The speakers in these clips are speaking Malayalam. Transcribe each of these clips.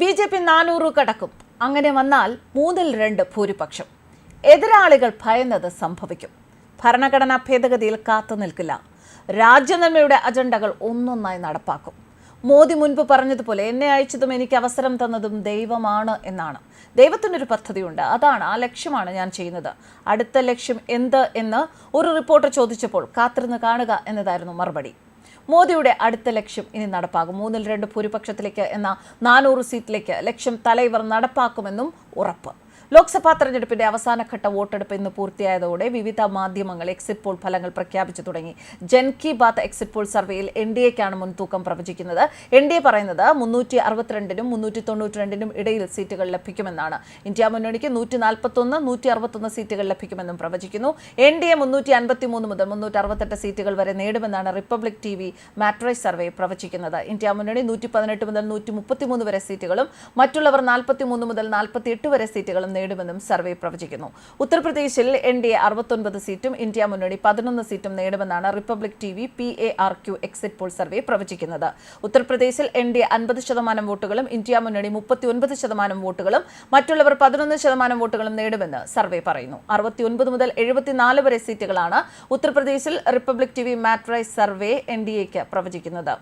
ബി ജെ പി നാനൂറ് കടക്കും. അങ്ങനെ വന്നാൽ മൂന്നിൽ രണ്ട് ഭൂരിപക്ഷം. എതിരാളികൾ ഭയന്നത് സംഭവിക്കും. ഭരണഘടനാ ഭേദഗതിയിൽ കാത്തു നിൽക്കില്ല. രാജ്യനന്മയുടെ അജണ്ടകൾ ഒന്നൊന്നായി നടപ്പാക്കും. മോദി മുൻപ് പറഞ്ഞതുപോലെ എന്നെ അയച്ചതും എനിക്ക് അവസരം തന്നതും ദൈവമാണ് എന്നാണ്. ദൈവത്തിനൊരു പദ്ധതിയുണ്ട്. അതാണ് ആ ലക്ഷ്യമാണ് ഞാൻ ചെയ്യുന്നത്. അടുത്ത ലക്ഷ്യം എന്ത് എന്ന് ഒരു റിപ്പോർട്ടർ ചോദിച്ചപ്പോൾ കാത്തിരുന്ന് കാണുക എന്നതായിരുന്നു മറുപടി. മോദിയുടെ അടുത്ത ലക്ഷ്യം ഇനി നടപ്പാകും. മൂന്നിൽ രണ്ട് ഭൂരിപക്ഷത്തിലേക്ക് എന്ന നാനൂറ് സീറ്റിലേക്ക് ലക്ഷ്യം തലൈവർ നടപ്പാക്കുമെന്നും ഉറപ്പ്. ലോക്സഭാ തെരഞ്ഞെടുപ്പിന്റെ അവസാനഘട്ട വോട്ടെടുപ്പ് ഇന്ന് പൂർത്തിയായതോടെ വിവിധ മാധ്യമങ്ങൾ എക്സിറ്റ് പോൾ ഫലങ്ങൾ പ്രഖ്യാപിച്ചു തുടങ്ങി. ജൻ കി ബാത്ത് എക്സിറ്റ് പോൾ സർവേയിൽ എൻ ഡി എക്കാണ് മുൻതൂക്കം പ്രവചിക്കുന്നത്. എൻ ഡി എ പറയുന്നത് മുന്നൂറ്റി അറുപത്തിരണ്ടിനും മുന്നൂറ്റി തൊണ്ണൂറ്റി രണ്ടിനും ഇടയിൽ സീറ്റുകൾ ലഭിക്കുമെന്നാണ്. ഇന്ത്യ മുന്നണിക്ക് നൂറ്റി നാൽപ്പത്തൊന്ന് നൂറ്റി അറുപത്തൊന്ന് സീറ്റുകൾ ലഭിക്കുമെന്നും പ്രവചിക്കുന്നു. എൻ ഡി എ മുന്നൂറ്റി അൻപത്തി മൂന്ന് മുതൽ മുന്നൂറ്റി അറുപത്തെട്ട് സീറ്റുകൾ വരെ നേടുമെന്നാണ് Republic T V Matrize survey പ്രവചിക്കുന്നത്. ഇന്ത്യ മുന്നണി നൂറ്റി പതിനെട്ട് മുതൽ നൂറ്റി മുപ്പത്തിമൂന്ന് വരെ സീറ്റുകളും മറ്റുള്ളവർ നാൽപ്പത്തി മൂന്ന് മുതൽ നാൽപ്പത്തി എട്ട് വരെ സീറ്റുകളും നേടുമെന്നും സർവേ പ്രവചിക്കുന്നു. ഉത്തർപ്രദേശിൽ എൻ ഡി എ അറുപത്തൊൻപത് സീറ്റും ഇന്ത്യ മുന്നണി പതിനൊന്ന് സീറ്റും നേടുമെന്നാണ് Republic T V P A R Q exit poll survey പ്രവചിക്കുന്നത്. ഉത്തർപ്രദേശിൽ എൻ ഡി എ അൻപത് ശതമാനം വോട്ടുകളും ഇന്ത്യ മുന്നണി മുപ്പത്തിയൊൻപത് ശതമാനം വോട്ടുകളും മറ്റുള്ളവർ പതിനൊന്ന് ശതമാനം വോട്ടുകളും നേടുമെന്ന് സർവേ പറയുന്നു. അറുപത്തിയൊൻപത് മുതൽ എഴുപത്തിനാല് വരെ സീറ്റുകളാണ് ഉത്തർപ്രദേശിൽ Republic T V Matrize survey N D എക്ക് പ്രവചിക്കുന്നത്.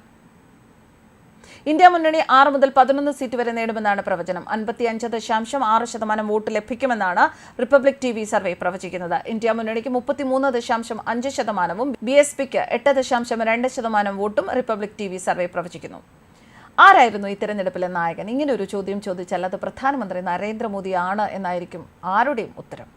ഇന്ത്യ മുന്നണി ആറ് മുതൽ പതിനൊന്ന് സീറ്റ് വരെ നേടുമെന്നാണ് പ്രവചനം. അൻപത്തി അഞ്ച് ദശാംശം ആറ് ശതമാനം വോട്ട് ലഭിക്കുമെന്നാണ് റിപ്പബ്ലിക് ടി വി സർവേ പ്രവചിക്കുന്നത്. ഇന്ത്യ മുന്നണിക്ക് മുപ്പത്തിമൂന്ന് ദശാംശം അഞ്ച് ശതമാനവും ബി എസ് പിക്ക് എട്ട് ദശാംശം രണ്ട് ശതമാനം വോട്ടും റിപ്പബ്ലിക് ടി വി സർവേ പ്രവചിക്കുന്നു. ആരായിരുന്നു ഈ തെരഞ്ഞെടുപ്പിലെ നായകൻ? ഇങ്ങനെ ഒരു ചോദ്യം ചോദിച്ചാൽ അത് പ്രധാനമന്ത്രി നരേന്ദ്രമോദിയാണ് എന്നായിരിക്കും ആരുടെയും ഉത്തരം.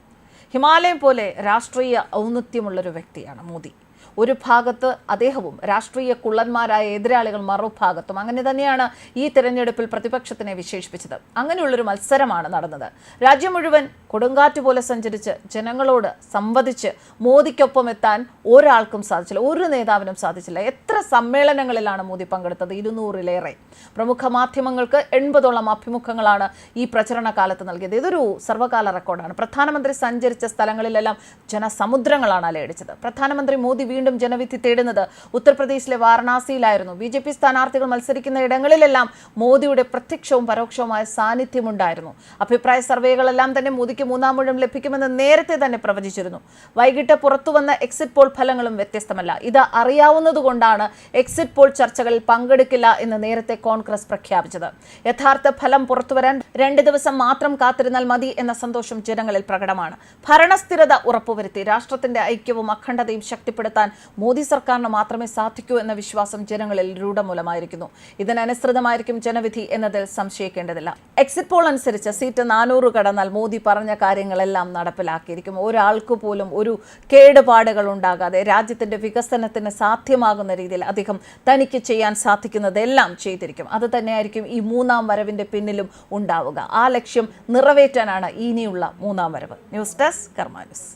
ഹിമാലയം പോലെ രാഷ്ട്രീയ ഔന്നത്യമുള്ളൊരു വ്യക്തിയാണ് മോദി. ഒരു ഭാഗത്ത് അദ്ദേഹവും രാഷ്ട്രീയ കുള്ളന്മാരായ എതിരാളികൾ മറുഭാഗത്തും. അങ്ങനെ തന്നെയാണ് ഈ തെരഞ്ഞെടുപ്പിൽ പ്രതിപക്ഷത്തിനെ വിശേഷിപ്പിച്ചത്. അങ്ങനെയുള്ളൊരു മത്സരമാണ് നടന്നത്. രാജ്യം മുഴുവൻ കൊടുങ്കാറ്റ് പോലെ സഞ്ചരിച്ച് ജനങ്ങളോട് സംവദിച്ച് മോദിക്കൊപ്പം എത്താൻ ഒരാൾക്കും സാധിച്ചില്ല. ഒരു നേതാവിനും സാധിച്ചില്ല. എത്ര സമ്മേളനങ്ങളിലാണ് മോദി പങ്കെടുത്തത്? ഇരുന്നൂറിലേറെ. പ്രമുഖ മാധ്യമങ്ങൾക്ക് എൺപതോളം അഭിമുഖങ്ങളാണ് ഈ പ്രചരണ കാലത്ത് നൽകിയത്. ഇതൊരു സർവകാല റെക്കോർഡാണ്. പ്രധാനമന്ത്രി സഞ്ചരിച്ച സ്ഥലങ്ങളിലെല്ലാം ജനസമുദ്രങ്ങളാണ് അലയടിച്ചത്. പ്രധാനമന്ത്രി മോദി വീണ്ടും ജനവിധി തേടുന്നത്. ഉത്തർപ്രദേശിലെ വാരണാസിയിലായിരുന്നു. ബി ജെ പി സ്ഥാനാർത്ഥികൾ മത്സരിക്കുന്ന ഇടങ്ങളിലെല്ലാം മോദിയുടെ പ്രത്യക്ഷവും പരോക്ഷവുമായ സാന്നിധ്യമുണ്ടായിരുന്നു. അഭിപ്രായ സർവേകളെല്ലാം തന്നെ മോദിക്ക് മൂന്നാം മുഴം ലഭിക്കുമെന്ന് നേരത്തെ തന്നെ പ്രവചിച്ചിരുന്നു. വൈകിട്ട് പുറത്തുവന്ന എക്സിറ്റ് പോൾ ഫലങ്ങളും വ്യത്യസ്തമല്ല. ഇത് അറിയാവുന്നതുകൊണ്ടാണ് എക്സിറ്റ് പോൾ ചർച്ചകളിൽ പങ്കെടുക്കില്ല എന്ന് നേരത്തെ കോൺഗ്രസ് പ്രഖ്യാപിച്ചത്. യഥാർത്ഥ ഫലം പുറത്തുവരാൻ രണ്ട് ദിവസം മാത്രം കാത്തിരുന്നാൽ മതി എന്ന സന്തോഷം ജനങ്ങളിൽ പ്രകടമാണ്. ഭരണസ്ഥിരത ഉറപ്പുവരുത്തി രാഷ്ട്രത്തിന്റെ ഐക്യവും അഖണ്ഡതയും ശക്തിപ്പെടുത്താൻ മോദി സർക്കാരിന് മാത്രമേ സാധിക്കൂ എന്ന വിശ്വാസം ജനങ്ങളിൽ രൂഢമൂലമായിരിക്കുന്നു. ഇതിനനുസൃതമായിരിക്കും ജനവിധി എന്നതിൽ സംശയിക്കേണ്ടതില്ല. എക്സിറ്റ് പോൾ അനുസരിച്ച് സീറ്റ് നാനൂറ് കടന്നാൽ മോദി പറഞ്ഞ കാര്യങ്ങളെല്ലാം നടപ്പിലാക്കിയിരിക്കും. ഒരാൾക്ക് പോലും ഒരു കേടുപാടുകൾ ഉണ്ടാകാതെ രാജ്യത്തിന്റെ വികസനത്തിന് സാധ്യമാകുന്ന രീതിയിൽ അദ്ദേഹം തനിക്ക് ചെയ്യാൻ സാധിക്കുന്നതെല്ലാം ചെയ്തിരിക്കും. അത് തന്നെയായിരിക്കും ഈ മൂന്നാം വരവിന്റെ പിന്നിലും ഉണ്ടാവുക. ആ ലക്ഷ്യം നിറവേറ്റാനാണ് ഇനിയുള്ള മൂന്നാം വരവ്. News desk കർമാനുസ്